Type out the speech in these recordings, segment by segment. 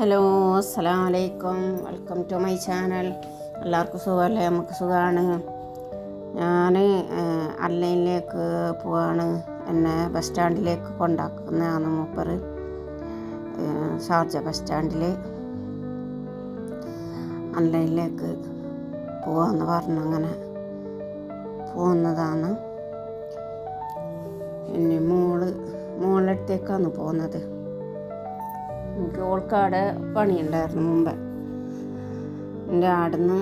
Hello അസ്സാം വലൈക്കും welcome to my channel. എല്ലാവർക്കും സുഖമല്ലേ? നമുക്ക് സുഖമാണ്. ഞാൻ അല്ലയിലേക്ക് പോവാണ്. എന്നെ ബസ് സ്റ്റാൻഡിലേക്ക് കൊണ്ടാക്കുന്നതാണ് മൂപ്പർ ഷാർജ ബസ് സ്റ്റാൻഡിൽ അല്ലയിലേക്ക് പോവാന്ന് പറഞ്ഞു അങ്ങനെ പോകുന്നതാണ് പിന്നെ മോൾ മോളടുത്തേക്കാണ് പോകുന്നത്. എനിക്ക് ഓൾക്കാടെ പണിയുണ്ടായിരുന്നു മുമ്പ്. എന്റെ ആടുന്ന്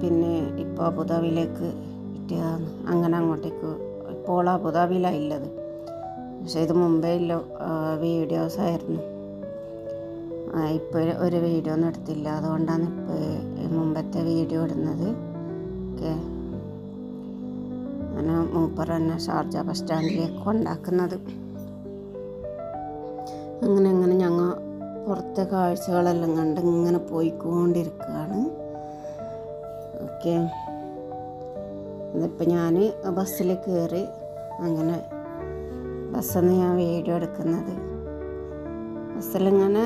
പിന്നെ ഇപ്പോൾ അബുദാബിയിലേക്ക് കിട്ടിയതാണ് അങ്ങനെ അങ്ങോട്ടേക്ക് ഇപ്പോൾ അബുദാബിയിലാണ് ഉള്ളത് പക്ഷെ ഇത് മുമ്പേ ഇല്ല വീഡിയോസ് ആയിരുന്നു ഇപ്പോൾ ഒരു വീഡിയോ ഒന്നും എടുത്തില്ല. അതുകൊണ്ടാണ് ഇപ്പോൾ മുമ്പത്തെ വീഡിയോ ഇടുന്നത്. ഓക്കെ. അങ്ങനെ മൂപ്പർ തന്നെ ഷാർജ ബസ് സ്റ്റാൻഡിലേക്ക് ഉണ്ടാക്കുന്നത് അങ്ങനെ അങ്ങനെ പുറത്തെ കാഴ്ചകളെല്ലാം കണ്ട് ഇങ്ങനെ പോയിക്കൊണ്ടിരിക്കുകയാണ്. ഓക്കെ. ഇതിപ്പോൾ ഞാൻ ബസ്സിൽ കയറി അങ്ങനെ ബസ്സിൽ ഞാൻ വീഡിയോ എടുക്കുന്നത്. ബസ്സിലിങ്ങനെ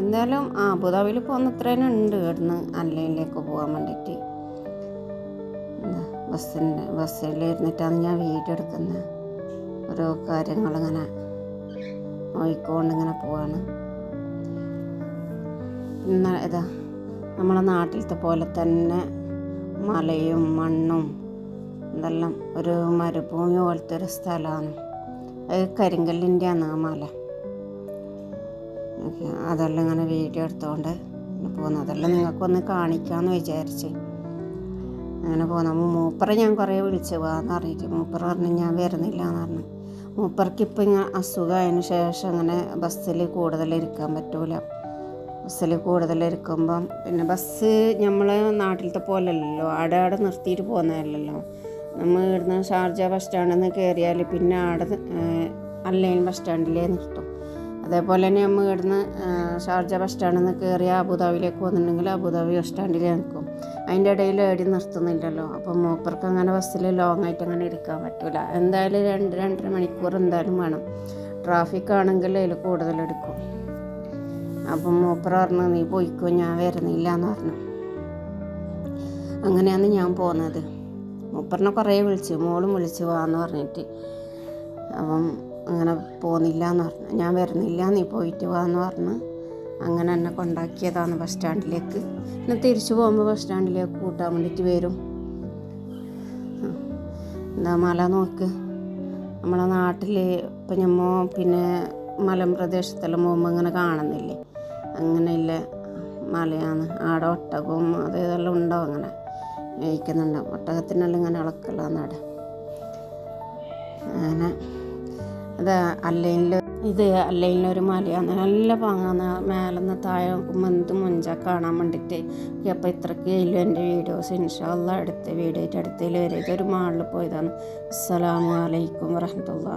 എന്തായാലും ആ അബുദാബിയിൽ പോകുന്ന ഇത്രയും ഉണ്ട്. ഇവിടുന്ന് അല്ലയിലേക്ക് പോകാൻ വേണ്ടിയിട്ട്. ബസ്സിന്റെ ബസ്സിലിരുന്നിട്ടാണ് ഞാൻ വീഡിയോ എടുക്കുന്നത്. ഓരോ കാര്യങ്ങളിങ്ങനെ നോയിക്കൊണ്ട് പോവാണ്. ഇതാ നമ്മളെ നാട്ടിലത്തെ പോലെ തന്നെ മലയും മണ്ണും ഇതെല്ലാം ഒരു മരുഭൂമി പോലത്തെ ഒരു സ്ഥലമാണ്. അത് കരിങ്കല്ലിന്റെ ആണ് ആ മല. അതെല്ലാം ഇങ്ങനെ വീഡിയോ എടുത്തുകൊണ്ട് പോകുന്നു. അതെല്ലാം നിങ്ങൾക്കൊന്ന് കാണിക്കാമെന്ന് വിചാരിച്ച് അങ്ങനെ പോകുന്നു. മൂപ്പറെ ഞാൻ കുറേ വിളിച്ചു പോകാമെന്ന് പറഞ്ഞിട്ട് മൂപ്പർ പറഞ്ഞു ഞാൻ വരുന്നില്ല എന്ന് പറഞ്ഞു. മൂപ്പർക്ക് ഇപ്പം ഇങ്ങനെ അസുഖമായതിനു ശേഷം അങ്ങനെ ബസ്സിൽ കൂടുതൽ ഇരിക്കാൻ പറ്റൂല. ബസ്സിൽ കൂടുതൽ ഇരിക്കുമ്പം പിന്നെ ബസ് നമ്മളെ നാട്ടിലത്തെ പോലല്ലല്ലോ. ആടെ ആടെ നിർത്തിയിട്ട് പോകുന്നതല്ലല്ലോ. നമ്മൾ ഇവിടുന്ന് ഷാർജ ബസ് സ്റ്റാൻഡിൽ നിന്ന് കയറിയാൽ പിന്നെ ആടെ അല്ലൈൻ ബസ് സ്റ്റാൻഡിലേ നിർത്തും. അതേപോലെ തന്നെ നമ്മൾ ഇവിടുന്ന് ഷാർജ ബസ് സ്റ്റാൻഡിൽ നിന്ന് കയറി അബുദാബിയിലേക്ക് പോകുന്നുണ്ടെങ്കിൽ അബുദാബി ബസ് സ്റ്റാൻഡിൽ നിൽക്കും അതിന്റെ ഇടയിൽ എവിടെയും നിർത്തുന്നില്ലല്ലോ. അപ്പം മൂപ്പർക്ക് അങ്ങനെ ബസ്സിൽ ലോങ് ആയിട്ട് അങ്ങനെ ഇരിക്കാൻ പറ്റില്ല എന്തായാലും രണ്ട് രണ്ടര മണിക്കൂർ എന്തായാലും വേണം. ട്രാഫിക് ആണെങ്കിൽ അതിൽ കൂടുതൽ എടുക്കും. അപ്പം മൂപ്പറ പറഞ്ഞു നീ പോയിക്കോ ഞാൻ വരുന്നില്ല എന്ന് പറഞ്ഞു. അങ്ങനെയാണ് ഞാൻ പോന്നത്. മൂപ്പറിനെ കുറേ വിളിച്ചു മോളും വിളിച്ചു വാന്ന് പറഞ്ഞിട്ട്. അപ്പം അങ്ങനെ പോകുന്നില്ല എന്ന് പറഞ്ഞു. ഞാൻ വരുന്നില്ല നീ പോയിട്ട് വാന്ന് പറഞ്ഞ്. അങ്ങനെ എന്നെ കൊണ്ടാക്കിയതാണ് ബസ് സ്റ്റാൻഡിലേക്ക് പിന്നെ തിരിച്ചു പോകുമ്പോൾ ബസ് സ്റ്റാൻഡിലേക്ക് കൂട്ടാൻ വേണ്ടിയിട്ട് വരും. എന്താ മല നോക്ക്. നമ്മളെ നാട്ടിൽ ഇപ്പം ഞമ്മ പിന്നെ മലമ്പ്രദേശത്തെല്ലാം പോകുമ്പോൾ ഇങ്ങനെ കാണുന്നില്ലേ? അങ്ങനെയില്ല മലയാണ്. ആടെ ഒട്ടകവും അത് ഇതെല്ലാം ഉണ്ടാവും അങ്ങനെ മേയ്ക്കുന്നുണ്ടാവും ഒട്ടകത്തിനെല്ലാം ഇങ്ങനെ ഇളക്കലാണ് അവിടെ അങ്ങനെ അത് അല്ലയിൽ ഇത് അല്ലയിലൊരു മലയാണ്. നല്ല പാങ്ങാന്ന് മേലെ നിന്ന് താഴെ എന്ത് മുഞ്ച കാണാൻ വേണ്ടിയിട്ട് അപ്പോൾ ഇത്രയ്ക്ക് ഇല്ല എന്റെ വീഡിയോസ്. ഇൻഷാല്ല അടുത്ത വീഡിയോ ആയിട്ട് അടുത്തതിൽ വരെ ഇതൊരു മാളിൽ പോയതാണ്. അസ്സലാമു അലൈക്കും വറഹമത്തുള്ള